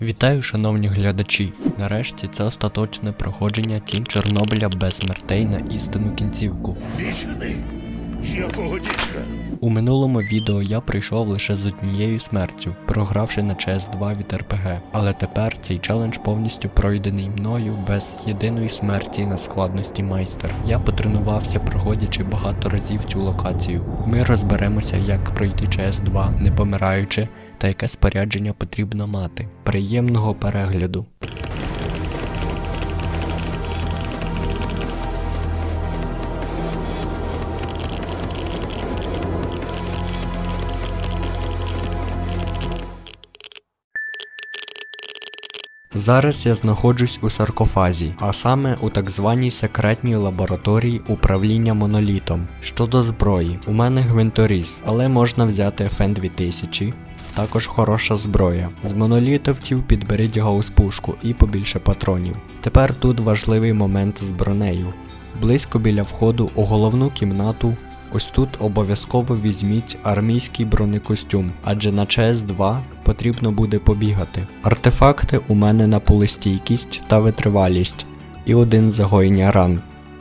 Вітаю, шановні глядачі! Нарешті це остаточне проходження тінь Чорнобиля без смертей на істинну кінцівку. Бічений? Якого дідька? У минулому відео я прийшов лише з однією смертю, програвши на CS2 від РПГ. Але тепер цей челендж повністю пройдений мною без єдиної смерті на складності майстер. Я потренувався, проходячи багато разів цю локацію. Ми розберемося, як пройти CS2, не помираючи, та яке спорядження потрібно мати. Приємного перегляду! Зараз я знаходжусь у саркофазі, а саме у так званій секретній лабораторії управління монолітом. Щодо зброї, у мене гвинторіз, але можна взяти FN 2000. Також хороша зброя. З монолітовців підберіть гаус-пушку і побільше патронів. Тепер тут важливий момент з бронею. Близько біля входу у головну кімнату Ось тут обов'язково візьміть армійський бронекостюм, адже на ЧС2 потрібно буде побігати. Артефакти у мене на полистійкість та витривалість, і один загоєння ран.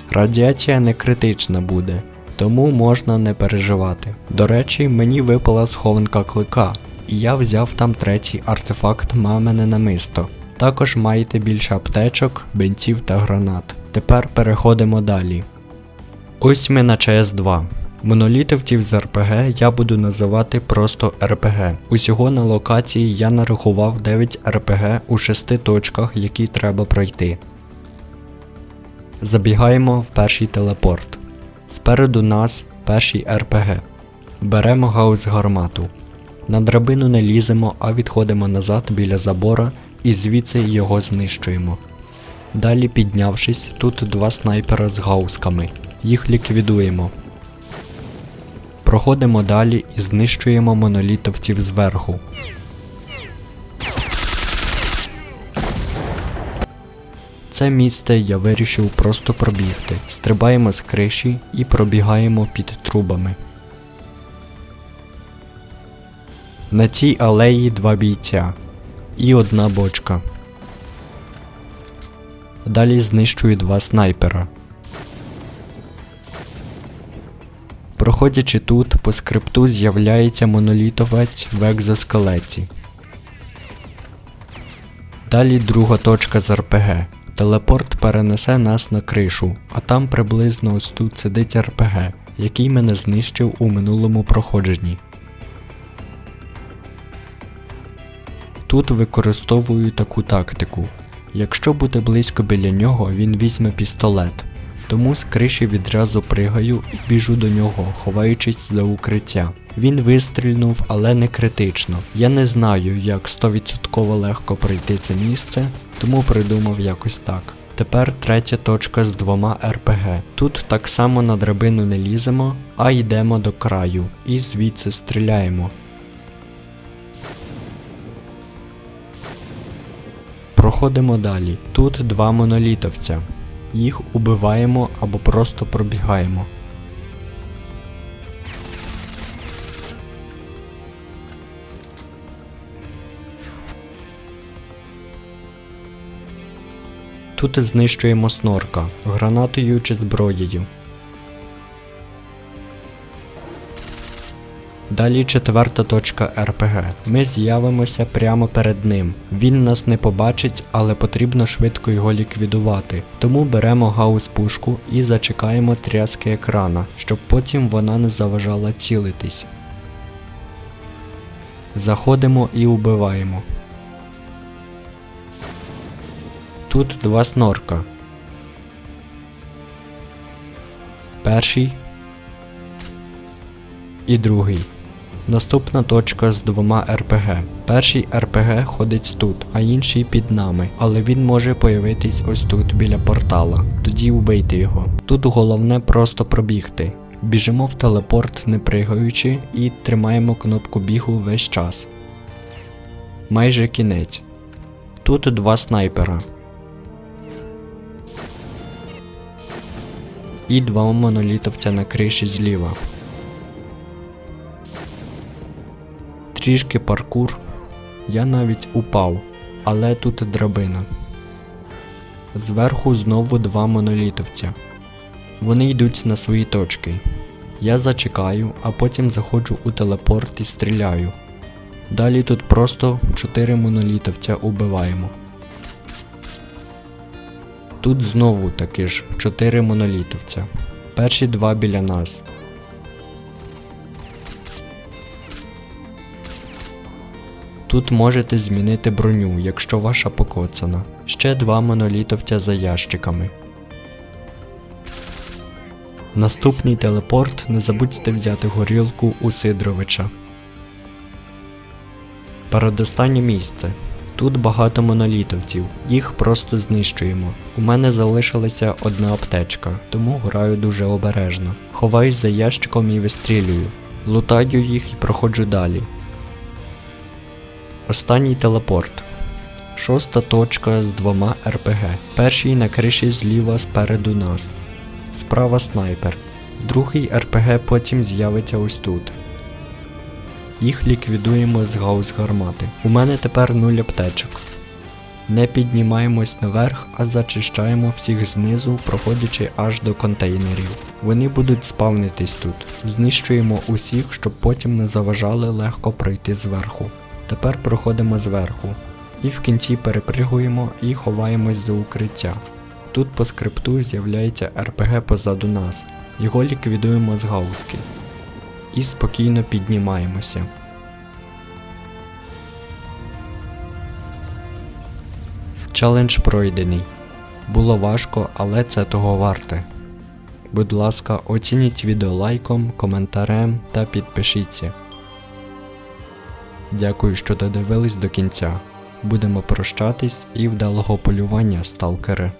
Радіація не критична буде, тому можна не переживати. До речі, мені випала схованка клика, і я взяв там третій артефакт мамине намисто. Також маєте більше аптечок, бенців та гранат. Тепер переходимо далі. Ось ми на ЧС2. Монолітовців з РПГ я буду називати просто РПГ. Усього на локації я нарахував 9 РПГ у 6 точках, які треба пройти. Забігаємо в перший телепорт. Спереду нас перший РПГ. Беремо гаус гармату. На драбину не ліземо, а відходимо назад біля забора і звідси його знищуємо. Далі піднявшись, тут два снайпера з гаусками. Їх ліквідуємо. Проходимо далі і знищуємо монолітовців зверху. Це місце я вирішив просто пробігти. Стрибаємо з криші і пробігаємо під трубами. На цій алеї два бійця і одна бочка. Далі знищую два снайпера. Проходячи тут, по скрипту з'являється монолітовець в екзоскелеті. Далі друга точка з РПГ. Телепорт перенесе нас на кришу, а там приблизно ось тут сидить РПГ, який мене знищив у минулому проходженні. Тут використовую таку тактику. Якщо буде близько біля нього, він візьме пістолет. Тому з криші відразу пригаю і біжу до нього, ховаючись за укриття. Він вистрільнув, але не критично. Я не знаю, як 100% легко пройти це місце, тому придумав якось так. Тепер третя точка з двома РПГ. Тут так само на драбину не ліземо, а йдемо до краю і звідси стріляємо. Проходимо далі. Тут два монолітовця. Їх убиваємо або просто пробігаємо. Тут знищуємо снорка гранатою чи зброєю. Далі четверта точка РПГ. Ми з'явимося прямо перед ним. Він нас не побачить, але потрібно швидко його ліквідувати. Тому беремо гаус пушку і зачекаємо тряски екрана, щоб потім вона не заважала цілитись. Заходимо і убиваємо. Тут два снорка. Перший і другий. Наступна точка з двома РПГ. Перший РПГ ходить тут, а інший під нами, але він може появитись ось тут біля портала. Тоді вбийте його. Тут головне просто пробігти. Біжимо в телепорт не пригаючи і тримаємо кнопку бігу весь час. Майже кінець. Тут два снайпера. І два монолітовця на криші зліва. Трішки паркур. Я навіть упав. Але тут драбина. Зверху знову два монолітовця. Вони йдуть на свої точки. Я зачекаю, а потім заходжу у телепорт і стріляю. Далі тут просто 4 монолітовця убиваємо. Тут знову таки ж 4 монолітовця. Перші два біля нас. Тут можете змінити броню, якщо ваша покоцана. Ще два монолітовця за ящиками. Наступний телепорт не забудьте взяти горілку у Сидоровича. Передостаннє місце. Тут багато монолітовців, їх просто знищуємо. У мене залишилася одна аптечка, тому граю дуже обережно. Ховаюсь за ящиком і вистрілюю. Лутаю їх і проходжу далі. Останній телепорт. Шоста точка з двома РПГ. Перший на криші зліва спереду нас. Справа снайпер. Другий РПГ потім з'явиться ось тут. Їх ліквідуємо з гаус гармати. У мене тепер нуль аптечок. Не піднімаємось наверх, а зачищаємо всіх знизу, проходячи аж до контейнерів. Вони будуть спавнитись тут. Знищуємо усіх, щоб потім не заважали легко пройти зверху. Тепер проходимо зверху. І в кінці перепригуємо і ховаємось за укриття. Тут по скрипту з'являється РПГ позаду нас. Його ліквідуємо з гаузки. І спокійно піднімаємося. Челендж пройдений. Було важко, але це того варте. Будь ласка, оцініть відео лайком, коментарем та підпишіться. Дякую, що додивились до кінця. Будемо прощатись і вдалого полювання, сталкери.